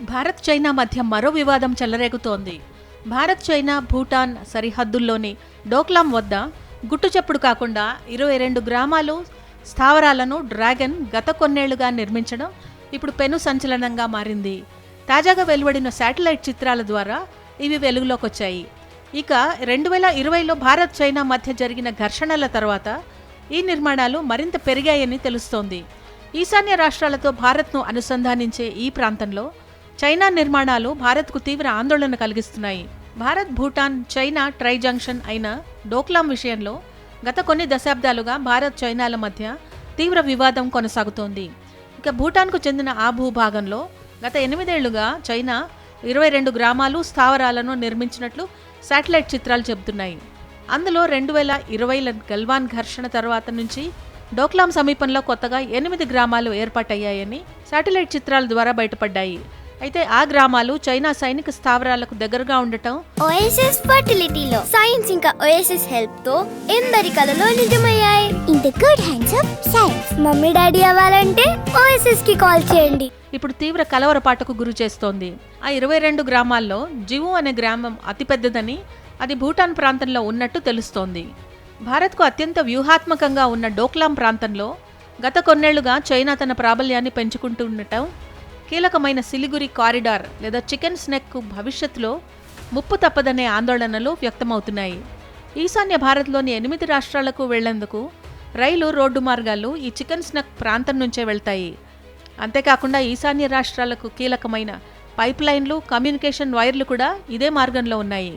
Bharat China మధ్య మరో వివాదం చెలరేగుతోంది. భారత్ చైనా భూటాన్ సరిహద్దుల్లోని డోక్లాం వద్ద గుట్టుచప్పుడు కాకుండా ఇరవై రెండు గ్రామాలు స్థావరాలను డ్రాగన్ గత కొన్నేళ్ళుగా నిర్మించడం ఇప్పుడు పెను సంచలనంగా మారింది. తాజాగా వెలువడిన శాటిలైట్ చిత్రాల ద్వారా ఇవి వెలుగులోకి వచ్చాయి ఇక రెండు వేల ఇరవైలో భారత్ చైనా మధ్య జరిగిన ఘర్షణల తర్వాత ఈ నిర్మాణాలు మరింత పెరిగాయని తెలుస్తోంది. ఈశాన్య రాష్ట్రాలతో భారత్ను అనుసంధానించే ఈ ప్రాంతంలో చైనా నిర్మాణాలు భారత్కు తీవ్ర ఆందోళన కలిగిస్తున్నాయి. Bharat Bhutan China tri junction అయిన డోక్లాం విషయంలో గత కొన్ని దశాబ్దాలుగా భారత్ చైనాల మధ్య తీవ్ర వివాదం కొనసాగుతోంది. ఇక భూటాన్కు చెందిన ఆ భూభాగంలో గత ఎనిమిదేళ్ళుగా చైనా ఇరవై రెండు గ్రామాలు స్థావరాలను నిర్మించినట్లు శాటిలైట్ చిత్రాలు చెబుతున్నాయి. అందులో రెండు వేల ఇరవైల గల్వాన్ ఘర్షణ తర్వాత నుంచి డోక్లాం సమీపంలో కొత్తగా ఎనిమిది గ్రామాలు ఏర్పాటయ్యాయని శాటిలైట్ చిత్రాల ద్వారా బయటపడ్డాయి. అయితే ఆ గ్రామాలు చైనా సైనిక స్థావరాలకు దగ్గరగా ఉండటం ఓఎస్ఎస్ ఫర్టిలిటీలో సైన్స్ ఇంకా ఓఎస్ఎస్ హెల్ప్తో ఎందరి కలలో నిజమయ్యాయి. In the good hands of science mummy daddy అవ్వాలంటే ఓఎస్ఎస్కి కాల్ చేయండి. ఇప్పుడు తీవ్ర కలవరపాటుకు గురి చేస్తోంది. ఆ ఇరవై రెండు గ్రామాల్లో జివు అనే గ్రామం అతిపెద్దదని అది భూటాన్ ప్రాంతంలో ఉన్నట్టు తెలుస్తోంది. భారత్కు అత్యంత వ్యూహాత్మకంగా ఉన్న డోక్లాం ప్రాంతంలో గత కొన్నేళ్ళుగా చైనా తన ప్రాబల్యాన్ని పెంచుకుంటుండటం కీలకమైన సిలిగురి కారిడార్ లేదా చికెన్ స్నెక్ భవిష్యత్తులో ముప్పు తప్పదనే ఆందోళనలు వ్యక్తమవుతున్నాయి. ఈశాన్య భారత్లోని ఎనిమిది రాష్ట్రాలకు వెళ్ళేందుకు రైలు రోడ్డు మార్గాలు ఈ చికెన్ స్నెక్ ప్రాంతం నుంచే వెళ్తాయి. అంతేకాకుండా ఈశాన్య రాష్ట్రాలకు కీలకమైన పైప్లైన్లు కమ్యూనికేషన్ వైర్లు కూడా ఇదే మార్గంలో ఉన్నాయి.